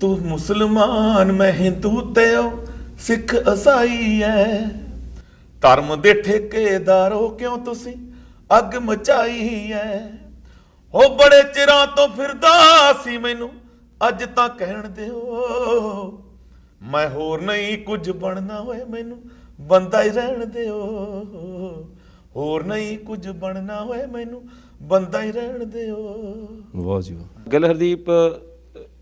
ਤੂੰ ਮੁਸਲਮਾਨ ਮੈਂ ਹਿੰਦੂ ਤੇ ਉਹ ਸਿੱਖ ਈਸਾਈ ਐ। ਧਰਮ ਦੇ ਠੇਕੇਦਾਰੋ ਕਿਉਂ ਤੁਸੀਂ ਅੱਗ ਮਚਾਈ ਐ? ਹੋ ਬੜੇ ਚਿਰਾਂ ਤੋਂ ਫਿਰਦਾ ਸੀ ਮੈਨੂੰ ਅੱਜ ਤਾਂ ਕਹਿਣ ਦਿਓ। ਮੈਂ ਹੋਰ ਨਹੀਂ ਕੁਝ ਬਣਨਾ ਹੋਏ ਮੈਨੂੰ ਬੰਦਾ ਹੀ ਰਹਿਣ ਦਿਓ। ਹੋਰ ਨਹੀਂ ਕੁਝ ਬਣਨਾ ਹੋਏ ਮੈਨੂੰ ਬੰਦਾ ਹੀ ਰਹਿਣ ਦਿਓ। ਵਾਹ ਜੀ ਵਾਹ। ਗਿੱਲ ਹਰਦੀਪ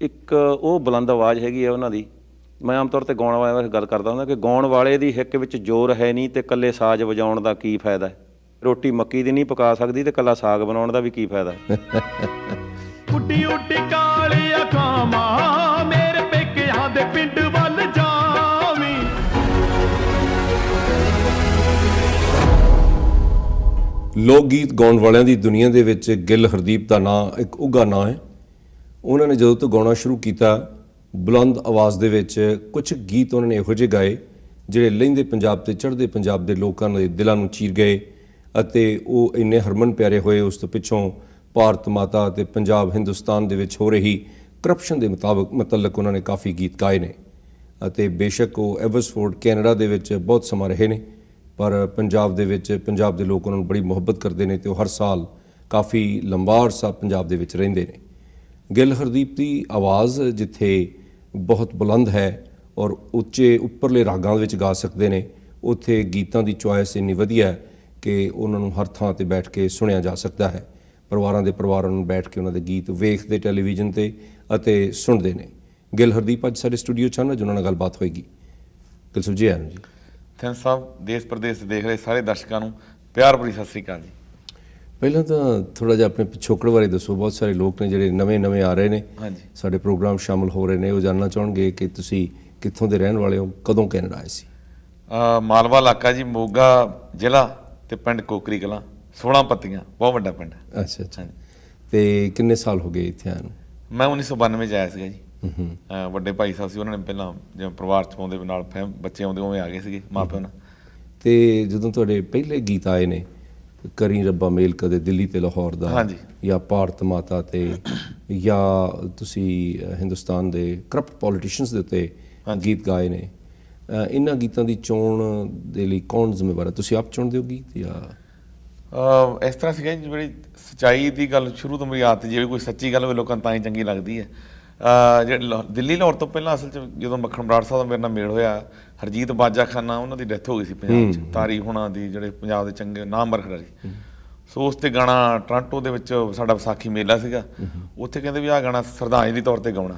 ਇੱਕ ਉਹ ਬੁਲੰਦ ਆਵਾਜ਼ ਹੈਗੀ ਆ ਉਹਨਾਂ ਦੀ। ਮੈਂ ਆਮ ਤੌਰ ਤੇ ਗਾਉਣ ਵਾਲਿਆਂ ਬਾਰੇ ਗੱਲ ਕਰਦਾ ਹੁੰਦਾ ਕਿ ਗਾਉਣ ਵਾਲੇ ਦੀ ਹਿੱਕ ਵਿੱਚ ਜ਼ੋਰ ਹੈ ਨਹੀਂ ਤੇ ਇਕੱਲੇ ਸਾਜ਼ ਵਜਾਉਣ ਦਾ ਕੀ ਫਾਇਦਾ ਹੈ? ਰੋਟੀ ਮੱਕੀ ਦੀ ਨਹੀਂ ਪਕਾ ਸਕਦੀ ਤੇ ਇਕੱਲਾ ਸਾਗ ਬਣਾਉਣ ਦਾ ਵੀ ਕੀ ਫਾਇਦਾ ਹੈ? ਉੱਡੀ ਉੱਡੀ ਕਾਲੀਆ ਕਾਮਾ ਮੇਰੇ ਪੇਕਿਆਂ ਦੇ ਪਿੰਡ ਵੱਲ ਜਾਵੀਂ। ਲੋਕ ਗੀਤ ਗਾਉਣ ਵਾਲਿਆਂ ਦੀ ਦੁਨੀਆ ਦੇ ਵਿੱਚ ਗਿੱਲ ਹਰਦੀਪ ਦਾ ਨਾਂ ਇੱਕ ਉੱਘਾ ਨਾਂ ਹੈ। ਉਹਨਾਂ ਨੇ ਜਦੋਂ ਤੋਂ ਗਾਉਣਾ ਸ਼ੁਰੂ ਕੀਤਾ, ਬੁਲੰਦ ਆਵਾਜ਼ ਦੇ ਵਿੱਚ ਕੁਝ ਗੀਤ ਉਹਨਾਂ ਨੇ ਇਹੋ ਜਿਹੇ ਗਾਏ, ਜਿਹੜੇ ਲਹਿੰਦੇ ਪੰਜਾਬ ਤੇ ਚੜ੍ਹਦੇ ਪੰਜਾਬ ਦੇ ਲੋਕਾਂ ਦੇ ਦਿਲਾਂ ਨੂੰ ਚੀਰ ਗਏ ਅਤੇ ਉਹ ਇੰਨੇ ਹਰਮਨ ਪਿਆਰੇ ਹੋਏ ਉਸ ਤੋਂ ਪਿੱਛੋਂ ਭਾਰਤ ਮਾਤਾ ਤੇ ਪੰਜਾਬ ਹਿੰਦੁਸਤਾਨ ਦੇ ਵਿੱਚ ਹੋ ਰਹੀ ਕਰਪਸ਼ਨ ਦੇ ਮੁਤਾਬਕ ਮਤਲਕ ਉਹਨਾਂ ਨੇ ਕਾਫੀ ਗੀਤ ਗਾਏ ਨੇ ਅਤੇ ਬੇਸ਼ੱਕ ਉਹ ਐਵਰਸਫੋਰਡ ਕੈਨੇਡਾ ਦੇ ਵਿੱਚ ਬਹੁਤ ਸਮਾਂ ਰਹੇ ਨੇ, ਪਰ ਪੰਜਾਬ ਦੇ ਵਿੱਚ ਪੰਜਾਬ ਦੇ ਲੋਕ ਉਹਨਾਂ ਨੂੰ ਬੜੀ ਮੁਹੱਬਤ ਕਰਦੇ ਨੇ ਤੇ ਉਹ ਹਰ ਸਾਲ ਕਾਫੀ ਲੰਬਾ ਅਰਸਾ ਪੰਜਾਬ ਦੇ ਵਿੱਚ ਰਹਿੰਦੇ ਨੇ। ਗਿੱਲ ਹਰਦੀਪ ਦੀ ਆਵਾਜ਼ ਜਿੱਥੇ ਬਹੁਤ ਬੁਲੰਦ ਹੈ ਔਰ ਉੱਚੇ ਉੱਪਰਲੇ ਰਾਗਾਂ ਵਿੱਚ ਗਾ ਸਕਦੇ ਨੇ, ਉੱਥੇ ਗੀਤਾਂ ਦੀ ਚੁਆਇਸ ਇੰਨੀ ਵਧੀਆ ਹੈ ਕਿ ਉਹਨਾਂ ਨੂੰ ਹਰ ਥਾਂ ਤੇ ਬੈਠ ਕੇ ਸੁਣਿਆ ਜਾ ਸਕਦਾ ਹੈ। ਪਰਿਵਾਰਾਂ ਦੇ ਪਰਿਵਾਰਾਂ ਨੂੰ ਬੈਠ ਕੇ ਉਹਨਾਂ ਦੇ ਗੀਤ ਵੇਖਦੇ ਟੈਲੀਵਿਜ਼ਨ ਤੇ ਅਤੇ ਸੁਣਦੇ ਨੇ। ਗਿੱਲ ਹਰਦੀਪ ਅੱਜ ਸਾਡੇ ਸਟੂਡੀਓ ਚ ਹਨ, ਅੱਜ ਉਹਨਾਂ ਨਾਲ ਗੱਲਬਾਤ ਹੋਏਗੀ। ਗਿੱਲ ਸਾਹਿਬ ਜੀ ਜੀ। ਥੈਂ ਸਾਹਿਬ ਦੇਸ਼ ਪ੍ਰਦੇਸ਼ ਦੇਖ ਰਹੇ ਸਾਰੇ ਦਰਸ਼ਕਾਂ ਨੂੰ। ਪਿਆਰ ਭਰੀ ਸਤਿ ਸ੍ਰੀ ਅਕਾਲ ਜੀ। ਪਹਿਲਾਂ ਤਾਂ ਥੋੜਾ ਜਿਹਾ ਆਪਣੇ ਪਿਛੋਕੜ ਬਾਰੇ ਦੱਸੋ ਬਹੁਤ ਸਾਰੇ ਲੋਕ ਨੇ ਜਿਹੜੇ ਨਵੇਂ-ਨਵੇਂ ਆ ਰਹੇ ਨੇ। ਹਾਂਜੀ। ਸਾਡੇ ਪ੍ਰੋਗਰਾਮ ਸ਼ਾਮਲ ਹੋ ਰਹੇ ਨੇ ਉਹ ਜਾਣਨਾ ਚਾਹਣਗੇ ਕਿ ਤੁਸੀਂ ਕਿੱਥੋਂ ਦੇ ਰਹਿਣ ਵਾਲੇ ਹੋ ਕਦੋਂ ਕੈਨੇਡਾ ਆਏ ਸੀ? ਅਹ ਮਾਲਵਾ ਇਲਾਕਾ ਜੀ ਮੋਗਾ ਜ਼ਿਲ੍ਹਾ ਤੇ ਪਿੰਡ ਕੋਕਰੀ ਕਲਾਂ 16 ਪੱਤੀਆਂ ਬਹੁਤ ਵੱਡਾ ਪਿੰਡ ਹੈ। ਅੱਛਾ ਅੱਛਾ। ਹਾਂਜੀ। ਤੇ ਕਿੰਨੇ ਸਾਲ ਹੋ ਗਏ ਇੱਥੇ ਆਏ ਨੂੰ? ਮੈਂ 1992 ਚ ਆਇਆ ਸੀਗਾ ਜੀ। ਅਹ ਵੱਡੇ ਭਾਈ ਸਾਹਿਬ ਸੀ ਉਹਨਾਂ ਨੇ ਪਹਿਲਾਂ ਜਿਵੇਂ ਪਰਿਵਾਰ ਚ ਆਉਂਦੇ ਨਾਲ ਫੈਮ ਬੱਚੇ ਆਉਂਦੇ ਉਵੇਂ ਆ ਗਏ ਸੀਗੇ ਮਾਪਿਆਂ ਨਾਲ। ਤੇ ਜਦੋਂ ਤੁਹਾਡੇ ਪਹਿਲੇ ਗੀਤ ਆਏ ਨੇ ਕਰੀ ਰੱਬਾ ਮੇਲ ਕਦੇ ਦਿੱਲੀ ਤੇ ਲਾਹੌਰ ਦਾ। ਜਾਂ ਭਾਰਤ ਮਾਤਾ ਤੇ ਜਾਂ ਤੁਸੀਂ ਹਿੰਦੁਸਤਾਨ ਦੇ ਕਰਪਟ ਪੋਲੀਟੀਸ਼ੀਅਨਸ ਦੇ ਉੱਤੇ ਗੀਤ ਗਾਏ ਨੇ। ਇਹਨਾਂ ਗੀਤਾਂ ਦੀ ਚੋਣ ਦੇ ਲਈ ਕੌਣ ਜ਼ਿੰਮੇਵਾਰ ਹੈ? ਤੁਸੀਂ ਆਪ ਚੁਣਦੇ ਹੋ ਗੀਤ ਜਾਂ? ਇਸ ਤਰ੍ਹਾਂ ਸੀਗਾ ਜਿਹੜੀ ਸਚਾਈ ਦੀ ਗੱਲ ਸ਼ੁਰੂ ਤੋਂ ਮੇਰੀ ਆਦਤ ਜਿਵੇਂ ਕੋਈ ਸੱਚੀ ਗੱਲ ਹੋਵੇ ਲੋਕਾਂ ਤਾਂ ਹੀ ਚੰਗੀ ਲੱਗਦੀ ਹੈ। ਦਿੱਲੀ ਲਾਹੌਰ ਤੋਂ ਪਹਿਲਾਂ ਅਸਲ 'ਚ ਜਦੋਂ ਮੱਖਣ ਬਰਾੜ ਸਾਹਿਬ ਦਾ ਮੇਰੇ ਨਾਲ ਮੇਲ ਹੋਇਆ ਹਰਜੀਤ ਬਾਜਾ ਖਾਨਾ ਉਹਨਾਂ ਦੀ ਡੈਥ ਹੋ ਗਈ ਸੀ ਪੰਜਾਬ 'ਚ। ਤਾਰੀ ਹੁਣਾਂ ਦੀ ਜਿਹੜੇ ਪੰਜਾਬ ਦੇ ਚੰਗੇ ਨਾਮ ਬਰਖੜਾਰੀ ਸੋ। ਉਸ ਤੇ ਗਾਣਾ ਟੋਰਾਂਟੋ ਦੇ ਵਿੱਚ ਸਾਡਾ ਵਿਸਾਖੀ ਮੇਲਾ ਸੀਗਾ। ਉੱਥੇ ਕਹਿੰਦੇ ਵੀ ਆਹ ਗਾਣਾ ਸਰਦਾਂਜਲੀ ਤੌਰ ਤੇ ਗਾਉਣਾ।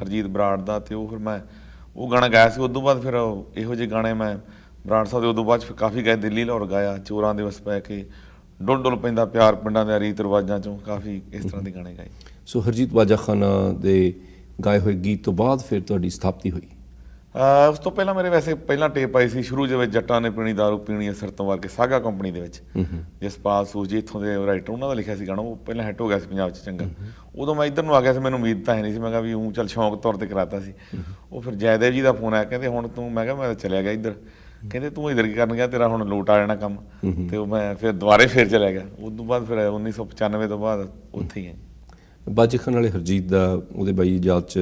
ਹਰਜੀਤ ਬਰਾੜ ਦਾ ਤੇ ਉਹ ਫਿਰ ਮੈਂ ਉਹ ਗਾਣਾ ਗਾਇਆ ਸੀ ਉਸ ਤੋਂ ਬਾਅਦ ਫਿਰ ਇਹੋ ਜਿਹੇ ਗਾਣੇ ਮੈਂ ਬਰਾੜ ਸਾਹਿਬ ਦੇ ਉਦੋਂ ਬਾਅਦ ਫਿਰ ਕਾਫੀ ਗਾਏ ਦਿੱਲੀ ਲਾਹੌਰ ਗਾਇਆ ਚੋਰਾਂ ਦੇ ਵਸ ਪੈ ਕੇ ਡੁੱਲ ਡੁੱਲ ਪੈਂਦਾ ਪਿਆਰ ਪਿੰਡਾਂ ਦੇ ਰੀਤ ਰਿਵਾਜਾਂ ਚੋਂ ਕਾਫੀ ਇਸ ਤਰ੍ਹਾਂ ਦੇ ਗਾਣੇ ਗਾਏ। ਸੋ ਹਰਜੀਤ ਬਾਜਾ ਖਾਨਾ ਦੇ ਗਾਏ ਹੋਏ ਗੀਤ ਤੋਂ ਬਾਅਦ ਫਿਰ ਤੁਹਾਡੀ ਸਥਾਪਤੀ ਹੋਈ। ਉਸ ਤੋਂ ਪਹਿਲਾਂ ਮੇਰੇ ਵੈਸੇ ਪਹਿਲਾਂ ਟੇਪ ਆਈ ਸੀ ਸ਼ੁਰੂ ਦੇ ਵਿੱਚ ਜੱਟਾਂ ਨੇ ਪੀਣੀ ਦਾਰੂ ਪੀਣੀ ਸਿਰ ਤੋਂ ਵਾਰ ਕੇ ਸਾਗਾ ਕੰਪਨੀ ਦੇ ਵਿੱਚ। ਜਸਪਾਲ ਸੂਜੀ ਇੱਥੋਂ ਦੇ ਰਾਈਟਰ ਉਹਨਾਂ ਦਾ ਲਿਖਿਆ ਸੀ ਗਾਣਾ ਉਹ ਪਹਿਲਾਂ ਹਿੱਟ ਹੋ ਗਿਆ ਸੀ ਪੰਜਾਬ 'ਚ ਚੰਗਾ। ਉਦੋਂ ਮੈਂ ਇੱਧਰ ਨੂੰ ਆ ਗਿਆ ਸੀ ਮੈਨੂੰ ਉਮੀਦ ਤਾਂ ਹੈ ਨਹੀਂ ਸੀ ਮੈਂ ਕਿਹਾ ਵੀ ਉਹ ਚੱਲ ਸ਼ੌਂਕ ਤੌਰ ਤੇ ਕਰਾਤਾ ਸੀ। ਉਹ ਫਿਰ ਜੈਦੇਵ ਜੀ ਦਾ ਫੋਨ ਆਇਆ ਕਹਿੰਦੇ ਹੁਣ ਤੂੰ ਮੈਂ ਕਿਹਾ ਮੈਂ ਤਾਂ ਚਲਿਆ ਗਿਆ ਇੱਧਰ। ਕਹਿੰਦੇ ਤੂੰ ਇੱਧਰ ਕੀ ਕਰਨ ਗਿਆ ਤੇਰਾ ਹੁਣ ਲੋਟ ਆ ਜਾਣਾ ਕੰਮ। ਤੇ ਉਹ ਮੈਂ ਫਿਰ ਦੁਬਾਰੇ ਫਿਰ ਚਲਿਆ ਗਿਆ। ਉਸ ਤੋਂ ਬਾਅਦ ਫਿਰ 1995 ਤੋਂ ਬਾਅਦ ਉੱਥੇ ਹੀ ਹਾਂ। ਜੀ। ਬਾਜੇ ਵਾਲੇ ਹਰਜੀਤ ਦਾ, ਉਹਦੇ ਬਾਈ ਯਾਦ ਚ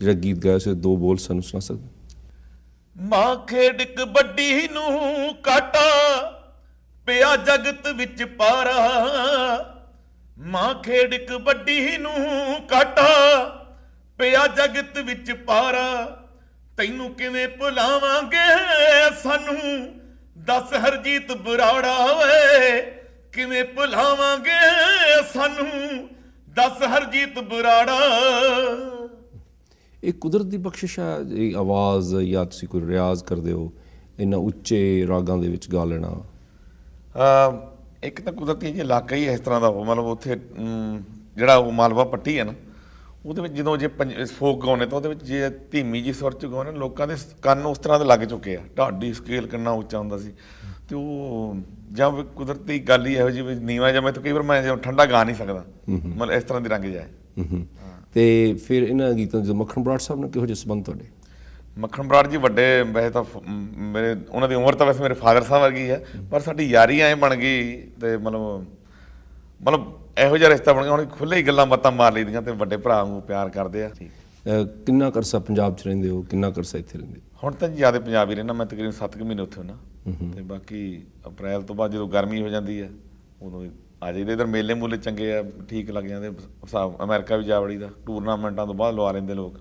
ਜਿਹੜਾ ਗੀਤ ਗਾਇਆ ਸੀ, ਦੋ ਬੋਲ ਸਾਨੂੰ ਸੁਣਾ ਸਕਦੇ ਮਾਂ ਖੇਡ ਕਬੱਡੀ ਨੂੰ ਕਾਟਾ, ਪਿਆ ਜਗਤ ਵਿੱਚ ਪਾਰਾ। ਮਾਂ ਖੇਡ ਕਬੱਡੀ ਨੂੰ ਕਾਟਾ, ਪਿਆ ਜਗਤ ਵਿੱਚ ਪਾਰਾ। ਤੈਨੂੰ ਕਿਵੇਂ ਭੁਲਾਵਾਂਗੇ ਸਾਨੂੰ? ਦੱਸ ਹਰਜੀਤ ਬਰਾੜਾ ਓਏ, ਕਿਵੇਂ ਭੁਲਾਵਾਂਗੇ ਸਾਨੂੰ? ਦੱਸ ਹਰਜੀਤ ਬਰਾੜਾ। ਇਹ ਕੁਦਰਤ ਦੀ ਬਖਸ਼ਿਸ਼ ਹੈ ਇਹ ਆਵਾਜ਼ ਜਾਂ ਤੁਸੀਂ ਕੋਈ ਰਿਆਜ਼ ਕਰਦੇ ਹੋ ਇੰਨਾ ਉੱਚੇ ਰਾਗਾਂ ਦੇ ਵਿੱਚ ਗਾ ਲੈਣਾ। ਅਹ ਇੱਕ ਤਾਂ ਕੁਦਰਤੀ ਜੀ ਇਲਾਕਾ ਹੀ ਇਸ ਤਰ੍ਹਾਂ ਦਾ ਮਤਲਬ ਉੱਥੇ ਜਿਹੜਾ ਉਹ ਮਾਲਵਾ ਪੱਟੀ ਹੈ ਨਾ ਉਹਦੇ ਵਿੱਚ ਜਦੋਂ ਜੇ ਫੋਕ ਗਾਉਣੇ ਤਾਂ ਉਹਦੇ ਵਿੱਚ ਜੇ ਧੀਮੀ ਜੀ ਸੁਰ ਚ ਗਾਉਣੇ ਲੋਕਾਂ ਦੇ ਕੰਨ ਉਸ ਤਰ੍ਹਾਂ ਦੇ ਲੱਗ ਚੁੱਕੇ ਆ। ਢਾਡੀ ਸਕੇਲ ਕਿੰਨਾ ਉੱਚਾ ਹੁੰਦਾ ਸੀ। ਤੇ ਉਹ ਜਾਂ ਕੁਦਰਤੀ ਗੱਲ ਹੀ ਇਹੋ ਜਿਹੀ ਵੀ ਨੀਵਾ ਜਾਂ ਮੈਂ ਤਾਂ ਕਈ ਵਾਰ ਮੈਂ ਠੰਡਾ ਗਾ ਨਹੀਂ ਸਕਦਾ ਮਤਲਬ ਇਸ ਤਰ੍ਹਾਂ ਦੀ ਰੰਗ ਜਾਏ। ਤੇ ਫਿਰ ਇਹਨਾਂ ਗੀਤਾਂ ਜਦੋਂ ਮੱਖਣ ਬਰਾੜ ਸਾਹਿਬ ਨਾਲ ਕਿਹੋ ਜਿਹੇ ਸੰਬੰਧ ਤੁਹਾਡੇ? ਮੱਖਣ ਬਰਾੜ ਜੀ ਵੱਡੇ ਵੈਸੇ ਤਾਂ ਮੇਰੇ ਉਹਨਾਂ ਦੀ ਉਮਰ ਤਾਂ ਵੈਸੇ ਮੇਰੇ ਫਾਦਰ ਸਾਹਿਬ ਵਰਗੀ ਹੈ ਪਰ ਸਾਡੀ ਯਾਰੀ ਐ ਬਣ ਗਈ ਤੇ ਮਤਲਬ ਮਤਲਬ ਇਹੋ ਜਿਹਾ ਰਿਸ਼ਤਾ ਬਣ ਗਿਆ ਹੁਣ ਖੁੱਲੇ ਹੀ ਗੱਲਾਂ ਬਾਤਾਂ ਮਾਰ ਲਈਦੀਆਂ ਤੇ ਵੱਡੇ ਭਰਾ ਨੂੰ ਪਿਆਰ ਕਰਦੇ ਆ। ਅਹ ਕਿੰਨਾ ਕਰਸਾ ਪੰਜਾਬ 'ਚ ਰਹਿੰਦੇ ਹੋ? ਕਿੰਨਾ ਕਰਸਾ ਇੱਥੇ ਰਹਿੰਦੇ ਹੋ? ਹੁਣ ਤਾਂ ਜ਼ਿਆਦਾ ਪੰਜਾਬ ਹੀ ਰਹਿਣਾ ਮੈਂ ਤਕਰੀਬਨ 7 ਮਹੀਨੇ ਉੱਥੇ ਹੁੰਨਾ ਤੇ ਬਾਕੀ ਅਪ੍ਰੈਲ ਤੋਂ ਬਾਅਦ ਜਦੋਂ ਗਰਮੀ ਹੋ ਜਾਂਦੀ ਹੈ ਉਦੋਂ ਆ ਜਾਈਦਾ। ਇਧਰ ਮੇਲੇ ਮੂਲੇ ਚੰਗੇ ਆ ਠੀਕ ਲੱਗ ਜਾਂਦੇ। ਹਿਸਾਬ ਅਮਰੀਕਾ ਵੀ ਜਾ ਵੜੀਦਾ ਟੂਰਨਾਮੈਂਟਾਂ ਤੋਂ ਬਾਅਦ ਲਵਾ ਲੈਂਦੇ ਲੋਕ।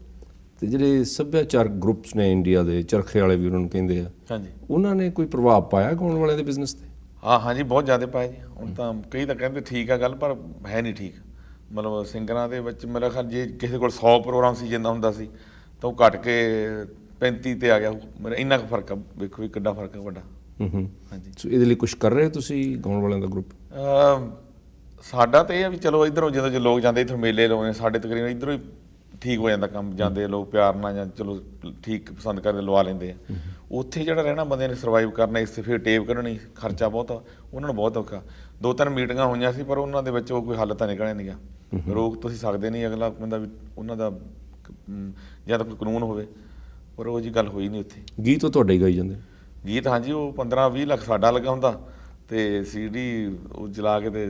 ਤੇ ਜਿਹੜੇ ਸੱਭਿਆਚਾਰਕ ਗਰੁੱਪਸ ਨੇ ਇੰਡੀਆ ਦੇ ਚਰਖੇ ਵਾਲੇ ਵੀ ਉਹਨਾਂ ਨੂੰ ਕਹਿੰਦੇ ਆ। ਹਾਂਜੀ। ਉਹਨਾਂ ਨੇ ਕੋਈ ਪ੍ਰਭਾਵ ਪਾਇਆ ਗਾਉਣ ਵਾਲਿਆਂ ਦੇ ਬਿਜ਼ਨਸ ਤੇ? ਹਾਂ ਹਾਂਜੀ ਬਹੁਤ ਜ਼ਿਆਦਾ ਪਾਏ ਜੀ। ਹੁਣ ਤਾਂ ਕਈ ਤਾਂ ਕਹਿੰਦੇ ਠੀਕ ਆ ਗੱਲ ਪਰ ਹੈ ਨਹੀਂ ਠੀਕ। ਮਤਲਬ ਸਿੰਗਰਾਂ ਦੇ ਵਿੱਚ ਮੇਰਾ ਖਿਆਲ ਜੇ ਕਿਸੇ ਕੋਲ 100 ਪ੍ਰੋਗਰਾਮ ਸੀ ਜਿੰਦਾ ਹੁੰਦਾ ਸੀ ਤਾਂ ਉਹ ਘਟ ਕੇ 35 ਤੇ ਆ ਗਿਆ। ਮੇਰਾ ਇੰਨਾ ਕੁ ਫ਼ਰਕ ਆ ਵੇਖੋ ਵੀ ਕਿੱਡਾ ਫ਼ਰਕ ਆ ਵੱਡਾ। ਹੂੰ ਹੂੰ। ਹਾਂਜੀ। ਸੋ ਇਹਦੇ ਲਈ ਕੁਝ ਕਰ ਰਹੇ ਹੋ ਤੁਸੀਂ ਗਾਉਣ ਵਾਲਿਆਂ ਦਾ ਗਰੁੱਪ ਅਮ ਸਾਡਾ ਤਾਂ ਇਹ ਆ ਵੀ ਚਲੋ ਇਧਰੋਂ ਜਦੋਂ ਜੇ ਲੋਕ ਜਾਂਦੇ ਇੱਥੋਂ ਮੇਲੇ ਲਾਉਂਦੇ ਸਾਡੇ ਤਕਰੀਬਨ ਇਧਰੋਂ ਹੀ ਠੀਕ ਹੋ ਜਾਂਦਾ ਕੰਮ ਜਾਂਦੇ ਲੋਕ ਪਿਆਰ ਨਾਲ ਜਾਂ ਚਲੋ ਠੀਕ ਪਸੰਦ ਕਰਦੇ ਲਵਾ ਲੈਂਦੇ ਆ। ਉੱਥੇ ਜਿਹੜਾ ਰਹਿਣਾ ਬੰਦੇ ਨੇ ਸਰਵਾਈਵ ਕਰਨਾ ਇਸ ਤੇ ਫਿਰ ਟੇਪ ਕੱਢਣੀ ਖਰਚਾ ਬਹੁਤ ਆ, ਉਹਨਾਂ ਨੂੰ ਬਹੁਤ ਔਖਾ। ਦੋ ਤਿੰਨ ਮੀਟਿੰਗਾਂ ਹੋਈਆਂ ਸੀ ਪਰ ਉਹਨਾਂ ਦੇ ਵਿੱਚ ਉਹ ਕੋਈ ਹੱਲ ਤਾਂ ਨਿਕਲਿਆ ਨਹੀਂਗਾ ਰੋਕ ਤੁਸੀਂ ਸਕਦੇ ਨਹੀਂ ਅਗਲਾ ਬੰਦਾ ਵੀ ਉਹਨਾਂ ਦਾ ਜਾਂ ਤਾਂ ਕੋਈ ਕਾਨੂੰਨ ਹੋਵੇ ਪਰ ਉਹ ਜੀ ਗੱਲ ਹੋਈ ਨਹੀਂ ਉੱਥੇ। ਗੀਤ ਉਹ ਤੁਹਾਡੇ ਹੀ ਗਾਈ ਜਾਂਦੇ? ਗੀਤ ਹਾਂਜੀ ਉਹ 15 20 ਲੱਖ ਸਾਡਾ ਲੱਗਾ ਹੁੰਦਾ ਤੇ ਸੀਡੀ ਉਹ ਜਲਾ ਕੇ ਤੇ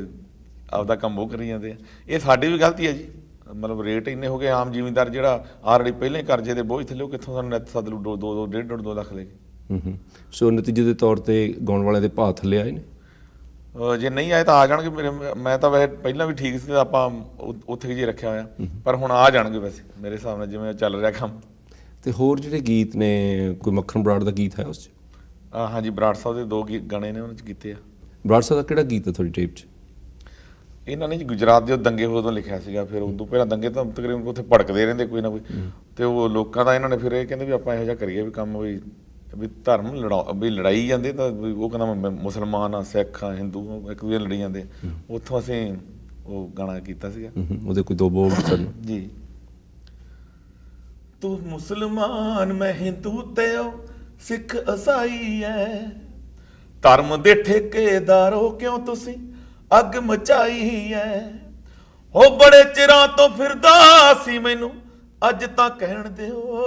ਆਪਦਾ ਕੰਮ ਉਹ ਕਰੀ ਜਾਂਦੇ ਆ। ਇਹ ਸਾਡੀ ਵੀ ਗਲਤੀ ਹੈ ਜੀ। ਮਤਲਬ ਰੇਟ ਇੰਨੇ ਹੋ ਗਏ ਆਮ ਜ਼ਿਮੀਂਦਾਰ ਜਿਹੜਾ ਆਲਰੇਡੀ ਪਹਿਲਾਂ ਕਰਜ਼ੇ ਦੇ ਬੋਝ ਥੱਲੇ ਉਹ ਕਿੱਥੋਂ ਸਾਨੂੰ ਨੈਟ ਸੱਦ ਲੂ? 2 2 1.5 2 ਲੱਖ ਲੈ ਹੂੰ ਹੂੰ। ਸੋ ਨਤੀਜੇ ਦੇ ਤੌਰ ਤੇ ਗਾਉਣ ਵਾਲਿਆਂ ਦੇ ਭਾਅ ਥੱਲੇ ਆਏ ਨੇ? ਜੇ ਨਹੀਂ ਆਏ ਤਾਂ ਆ ਜਾਣਗੇ ਮੇਰੇ ਮੈਂ ਤਾਂ ਵੈਸੇ ਪਹਿਲਾਂ ਵੀ ਠੀਕ ਸੀ ਆਪਾਂ ਉੱਥੇ ਜੇ ਰੱਖਿਆ ਹੋਇਆ। ਪਰ ਹੁਣ ਆ ਜਾਣਗੇ ਵੈਸੇ ਮੇਰੇ ਹਿਸਾਬ ਨਾਲ ਜਿਵੇਂ ਚੱਲ ਰਿਹਾ ਕੰਮ। ਤੇ ਹੋਰ ਜਿਹੜੇ ਗੀਤ ਨੇ ਕੋਈ ਮੱਖਣ ਬਰਾੜ ਦਾ ਗੀਤ ਹੈ ਉਸ 'ਚ? ਹਾਂਜੀ ਬਰਾੜ ਸਾਹਿਬ ਦੇ ਦੋ ਗੀਤ ਗਾਣੇ ਨੇ ਉਹਨਾਂ ਚ ਕੀਤੇ ਆ। ਬਰਾੜ ਸਾਹਿਬ ਦਾ ਕਿਹੜਾ ਗੀਤ ਹੈ ਤੁਹਾਡੀ ਟੇਪ 'ਚ? ਇਹਨਾਂ ਨੇ ਜੀ ਗੁਜਰਾਤ ਦੇ ਦੰਗੇ ਉਦੋਂ ਲਿਖਿਆ ਸੀਗਾ ਫਿਰ ਉਦੋਂ ਪਹਿਲਾਂ ਦੰਗੇ ਤਾਂ ਤਕਰੀਬਨ ਉੱਥੇ ਭੜਕਦੇ ਰਹਿੰਦੇ ਕੋਈ ਨਾ ਕੋਈ। ਤੇ ਉਹ ਲੋਕਾਂ ਦਾ ਇਹਨਾਂ ਨੇ ਫਿਰ ਇਹ ਕਹਿੰਦੇ ਵੀ ਆਪਾਂ ਇਹੋ ਜਿਹਾ ਕਰੀਏ ਵੀ ਕੰਮ ਵੀ ਵੀ ਧਰਮ ਲੜਾ ਵੀ ਲੜਾਈ ਜਾਂਦੇ ਤਾਂ ਉਹ ਕਹਿੰਦਾ ਮੈਂ ਮੁਸਲਮਾਨ ਆ ਸਿੱਖ ਆ ਹਿੰਦੂ ਆ, ਇੱਕ ਦੂਜੇ ਲੜੀ ਜਾਂਦੇ ਉੱਥੋਂ ਅਸੀਂ ਉਹ ਗਾਣਾ ਕੀਤਾ ਸੀਗਾ। ਉਹਦੇ ਕੋਈ ਦੋ ਬੋਲ ਸਾਨੂੰ। ਜੀ। ਤੂੰ ਮੁਸਲਮਾਨ ਮੈਂ ਹਿੰਦੂ ਤੇ ਉਹ ਸਿੱਖ ਈਸਾਈ ਐ। ਧਰਮ ਦੇ ਠੇਕੇਦਾਰੋ ਕਿਉਂ ਤੁਸੀਂ? ਅੱਗ ਮਚਾਈ ਐ। ਹੋ ਬੜੇ ਚਿਰਾਂ ਤੋਂ ਫਿਰਦਾ ਸੀ ਮੈਨੂੰ ਅੱਜ ਤਾਂ ਕਹਿਣ ਦਿਓ।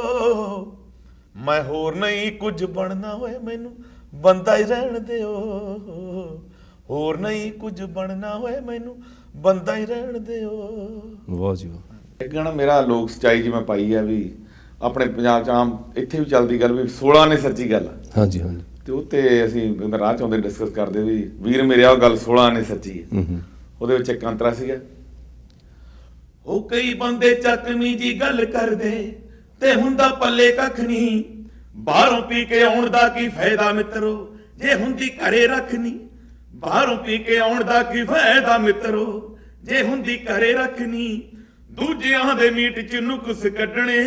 ਮੈਂ ਹੋਰ ਨਹੀਂ ਕੁਝ ਬਣਨਾ ਹੋਏ ਮੈਨੂੰ ਬੰਦਾ ਹੀ ਰਹਿਣ ਦਿਓ। ਹੋਰ ਨਹੀਂ ਕੁਝ ਬਣਨਾ ਹੋਏ ਮੈਨੂੰ ਬੰਦਾ ਹੀ ਰਹਿਣ ਦਿਓ। ਵਾਹ ਜੀ ਵਾਹ। ਇੱਕ ਗਾਣਾ ਮੇਰਾ ਲੋਕ ਸਚਾਈ ਜੀ ਮੈਂ ਪਾਈ ਆ ਵੀ ਆਪਣੇ ਪੰਜਾਬ ਚ ਆਮ ਇੱਥੇ ਵੀ ਚੱਲਦੀ ਗੱਲ ਵੀ 16 ਨੇ ਸੱਚੀ ਗੱਲ। ਹਾਂਜੀ ਹਾਂਜੀ। ਤੇ ਉੱਤੇ ਅਸੀਂ ਰਾਹ ਚ ਆਉਂਦੇ ਡਿਸਕਸ ਕਰਦੇ ਵੀ ਵੀਰ ਮੇਰੇ ਆ ਗੱਲ 16 ਨੇ ਸੱਚੀ। ਹੈ ਉਹਦੇ ਵਿੱਚ ਇੱਕ ਅੰਤਰਾ ਸੀਗਾ। ਉਹ ਕਈ ਬੰਦੇ ਚੱਕਵੀਂ ਜੀ ਗੱਲ ਕਰਦੇ ਤੇ ਹੁੰਦਾ ਪੱਲੇ ਕੱਖ ਨਹੀਂ ਬਾਹਰੋਂ ਪੀ ਕੇ ਆਉਣ ਦਾ ਕੀ ਫਾਇਦਾ ਮਿੱਤਰੋ ਜੇ ਹੁੰਦੀ ਘਰੇ ਰੱਖਣੀ ਬਾਹਰੋਂ ਪੀ ਕੇ ਆਉਣ ਦਾ ਕੀ ਫਾਇਦਾ ਮਿੱਤਰੋ ਜੇ ਹੁੰਦੀ ਘਰੇ ਰੱਖਣੀ ਦੂਜਿਆਂ ਦੇ ਮੀਟ ਚ ਨੁਕਸ ਕੱਢਣੇ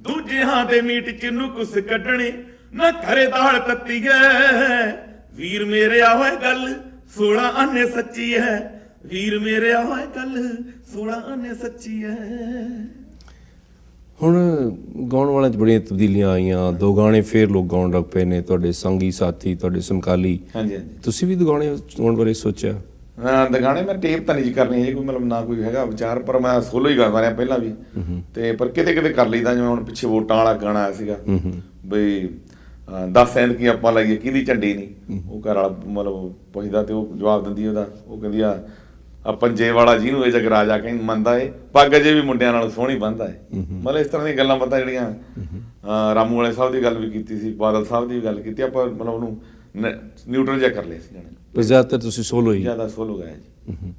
ਦੂਜਿਆਂ ਦੇ ਮੀਟ ਚ ਨੁਕਸ ਕੱਢਣੇ। ਨਾ ਘਰੇ ਦਾਲ ਤੱਤੀ ਐ ਵੀਰ ਮੇਰੇ ਆ ਹੋਏ ਗੱਲ 16 ਆਨੇ ਸੱਚੀ ਐ ਵੀਰ ਮੇਰੇ ਆ ਹੋਏ ਗੱਲ 16 ਆਨੇ ਸੱਚੀ ਐ ਹੁਣ ਗਾਉਣ ਵਾਲਿਆਂ 'ਚ ਬੜੀਆਂ ਤਬਦੀਲੀਆਂ ਆਈਆਂ। ਦੋ ਗਾਣੇ ਫੇਰ ਲੋਕ ਗਾਉਣ ਲੱਗ ਪਏ ਨੇ। ਤੁਹਾਡੇ ਸੰਗੀ ਸਾਥੀ ਤੁਹਾਡੇ ਸਮਕਾਲੀ। ਹਾਂਜੀ ਹਾਂਜੀ। ਤੁਸੀਂ ਵੀ ਦੁਗਾਣੇ ਗਾਉਣ ਬਾਰੇ ਸੋਚਿਆ? ਹਾਂ ਦਗਾਣੇ ਮੈਂ ਟੇਪ ਤਾਂ ਨਹੀਂ ਜੀ ਕਰਨੀ ਹੈ ਕੋਈ ਮਤਲਬ ਨਾ ਕੋਈ ਹੈਗਾ ਵਿਚਾਰ ਪਰ ਮੈਂ ਸੋਲੋ ਹੀ ਗਾਉਂਦਾ ਰਿਹਾ ਪਹਿਲਾਂ ਵੀ। ਤੇ ਪਰ ਕਿਤੇ ਕਿਤੇ ਕਰ ਲਈਦਾ ਜਿਵੇਂ ਹੁਣ ਪਿੱਛੇ ਵੋਟਾਂ ਵਾਲਾ ਗਾਣਾ ਆਇਆ ਸੀਗਾ। ਬਈ ਦਸ ਐਂਦ ਕੀ ਆਪਾਂ ਲਾਈਏ ਕਿਹਦੀ ਝੰਡੀ ਨਹੀਂ? ਉਹ ਘਰ ਵਾਲਾ ਮਤਲਬ ਪੁੱਛਦਾ ਤੇ ਉਹ ਜਵਾਬ ਦਿੰਦੀ ਉਹਦਾ। ਉਹ ਕਹਿੰਦੀ ਆ ਆ ਪੰਜੇ ਵਾਲਾ ਜਿਹਨੂੰ ਇਹ ਜਗ ਰਾਜਾ ਕਹਿੰਦਾ ਮੰਨਦਾ ਏ ਪੱਗ ਜੇ ਵੀ ਮੁੰਡਿਆਂ ਨਾਲ ਸੋਹਣੀ ਬੰਨਦਾ ਏ ਮਤਲਬ ਇਸ ਤਰ੍ਹਾਂ ਦੀਆਂ ਗੱਲਾਂ ਬਾਤਾਂ ਜਿਹੜੀਆਂ ਰਾਮੂ ਵਾਲੇ ਸਾਹਿਬ ਦੀ ਗੱਲ ਵੀ ਕੀਤੀ ਸੀ ਬਾਦਲ ਸਾਹਿਬ ਦੀ ਵੀ ਗੱਲ ਕੀਤੀ ਆਪਾਂ ਮਤਲਬ ਉਹਨੂੰ ਨਿਊਟਰਲ ਜਿਹਾ ਕਰ ਲਿਆ ਸੀ ਪਰ ਜ਼ਿਆਦਾਤਰ ਤੁਸੀਂ ਸੋਲੋ ਹੀ। ਜ਼ਿਆਦਾ ਸੋਲੋ ਗਾਇਆ ਜੀ।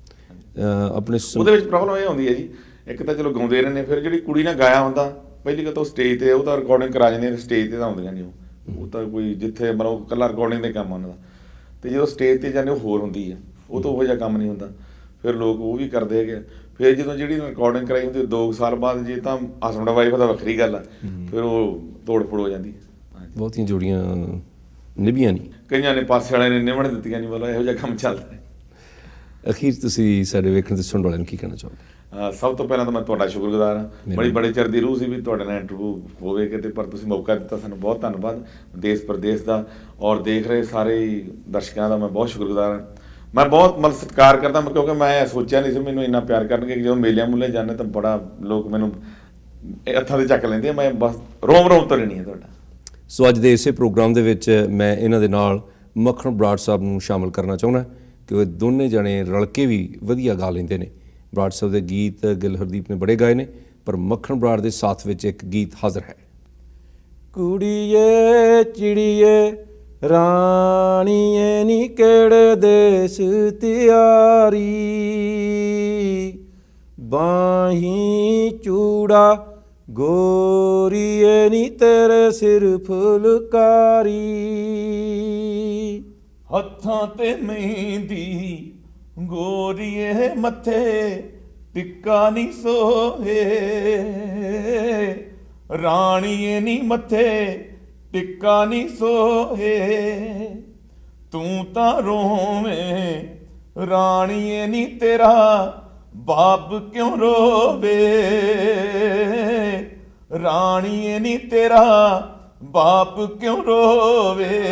ਆਪਣੇ ਉਹਦੇ ਵਿੱਚ ਪ੍ਰੋਬਲਮ ਇਹ ਹੁੰਦੀ ਹੈ ਜੀ ਇੱਕ ਤਾਂ ਚਲੋ ਗਾਉਂਦੇ ਰਹਿੰਦੇ ਫਿਰ ਜਿਹੜੀ ਕੁੜੀ ਨੇ ਗਾਇਆ ਹੁੰਦਾ ਪਹਿਲੀ ਗੱਲ ਤਾਂ ਸਟੇਜ ਤੇ ਉਹ ਤਾਂ ਰਿਕਾਰਡਿੰਗ ਕਰਾ ਜਾਂਦੇ ਨੇ ਸਟੇਜ ਤੇ ਤਾਂ ਆਉਂਦੀਆਂ ਨਹੀਂ ਉਹ। ਉਹ ਤਾਂ ਕੋਈ ਜਿੱਥੇ ਮਤਲਬ ਕੱਲਾ ਰਿਕਾਰਡਿੰਗ ਦੇ ਕੰਮ ਉਹਨਾਂ ਦਾ। ਤੇ ਜਦੋਂ ਸਟੇਜ ਤੇ ਜਾਂਦੇ ਉਹ ਹੋਰ ਹੁੰਦੀ ਹੈ ਉਹ ਤਾਂ ਉਹੋ ਜਿਹਾ ਕੰਮ ਨਹੀਂ ਹੁੰਦਾ। ਫਿਰ ਲੋਕ ਉਹ ਵੀ ਕਰਦੇ ਹੈਗੇ ਫਿਰ ਜਦੋਂ ਜਿਹੜੀ ਰਿਕਾਰਡਿੰਗ ਕਰਾਈ ਹੁੰਦੀ 2 ਸਾਲ ਬਾਅਦ ਜੇ ਤਾਂ ਹਸਬੰਡ ਵਾਈਫ ਦਾ ਵੱਖਰੀ ਗੱਲ ਆ। ਫਿਰ ਉਹ ਤੋੜ ਫੋੜ ਹੋ ਜਾਂਦੀ ਹੈ। ਬਹੁਤੀਆਂ ਜੋੜੀਆਂ ਨਿਭੀਆਂ ਨਹੀਂ। ਕਈਆਂ ਨੇ ਪਾਸੇ ਵਾਲਿਆਂ ਨੇ ਨਿਵਣ ਦਿੱਤੀਆਂ ਨਹੀਂ ਬੋਲਾ ਇਹੋ ਜਿਹਾ ਕੰਮ ਚੱਲਦਾ। ਹੈ ਅਖੀਰ ਤੁਸੀਂ ਸਾਡੇ ਵੇਖਣ ਤੇ ਸੁਣਨ ਵਾਲਿਆਂ ਨੂੰ ਕੀ ਕਹਿਣਾ ਚਾਹੋਗੇ? ਸਭ ਤੋਂ ਪਹਿਲਾਂ ਤਾਂ ਮੈਂ ਤੁਹਾਡਾ ਸ਼ੁਕਰਗੁਜ਼ਾਰ ਹਾਂ। ਬੜੀ ਬੜੇ ਚਿਰ ਦੀ ਰੂਹ ਸੀ ਵੀ ਤੁਹਾਡੇ ਨਾਲ ਇੰਟਰਵਿਊ ਹੋਵੇ ਕਿਤੇ ਪਰ ਤੁਸੀਂ ਮੌਕਾ ਦਿੱਤਾ ਸਾਨੂੰ ਬਹੁਤ ਧੰਨਵਾਦ ਦੇਸ਼ ਪ੍ਰਦੇਸ਼ ਦਾ। ਔਰ ਦੇਖ ਰਹੇ ਸਾਰੇ ਦਰਸ਼ਕਾਂ ਦਾ ਮੈਂ ਬਹੁਤ ਸ਼ੁਕਰਗੁਜ਼ਾਰ ਹਾਂ। ਮੈਂ ਬਹੁਤ ਮਨ ਸਤਿਕਾਰ ਕਰਦਾ ਮੈਂ ਕਿਉਂਕਿ ਮੈਂ ਸੋਚਿਆ ਨਹੀਂ ਸੀ ਮੈਨੂੰ ਇੰਨਾ ਪਿਆਰ ਕਰਨਗੇ ਕਿ ਜਦੋਂ ਮੇਲਿਆਂ ਮੁੱਲੇ ਜਾਂਦੇ ਤਾਂ ਬੜਾ ਲੋਕ ਮੈਨੂੰ ਹੱਥਾਂ ਦੇ ਚੱਕ ਲੈਂਦੇ ਮੈਂ ਬਸ ਰੋਮ ਰੋਮ ਤੋਂ ਲੈਣੀ ਹੈ ਤੁਹਾਡਾ। ਸੋ ਅੱਜ ਦੇ ਇਸੇ ਪ੍ਰੋਗਰਾਮ ਦੇ ਵਿੱਚ ਮੈਂ ਇਹਨਾਂ ਦੇ ਨਾਲ ਮੱਖਣ ਬਰਾੜ ਸਾਹਿਬ ਨੂੰ ਸ਼ਾਮਲ ਕਰਨਾ ਚਾਹੁੰਦਾ। ਕਿ ਦੋਨੇ ਜਣੇ ਰਲ ਕੇ ਵੀ ਵਧੀਆ ਗਾ ਲੈਂਦੇ ਨੇ। ਬਰਾੜ ਸਾਹਿਬ ਦੇ ਗੀਤ ਗਿਲ ਹਰਦੀਪ ਨੇ ਬੜੇ ਗਾਏ ਨੇ, ਪਰ ਮੱਖਣ ਬਰਾੜ ਦੇ ਸਾਥ ਵਿੱਚ ਇੱਕ ਗੀਤ ਹਾਜ਼ਰ ਹੈ। ਕੁੜੀਏ, ਚਿੜੀਏ, ਰਾਣੀਏ ਨੀ ਕਿਹੜੇ ਦੇਸ ਤਿਆਰੀ। ਬਾਹੀ ਚੂੜਾ, ਗੋਰੀਏ ਨੀ ਤੇਰੇ ਸਿਰ ਫੁਲਕਾਰੀ। ਹੱਥਾਂ ਤੇ ਮਹਿੰਦੀ ਗੋਰੀਏ ਮੱਥੇ, ਟਿੱਕਾ ਨਹੀਂ ਸੋਹੇ। ਰਾਣੀਏ ਨਹੀਂ ਮੱਥੇ, ਟਿੱਕਾ ਨਹੀਂ ਸੋਹੇ। ਤੂੰ ਤਾਂ ਰੋਵੇਂ, ਰਾਣੀਏ ਨਹੀਂ ਤੇਰਾ, ਬਾਪ ਕਿਉਂ ਰੋਵੇ? ਰਾਣੀਏ ਨਹੀਂ ਤੇਰਾ, ਬਾਪ ਕਿਉਂ ਰੋਵੇ?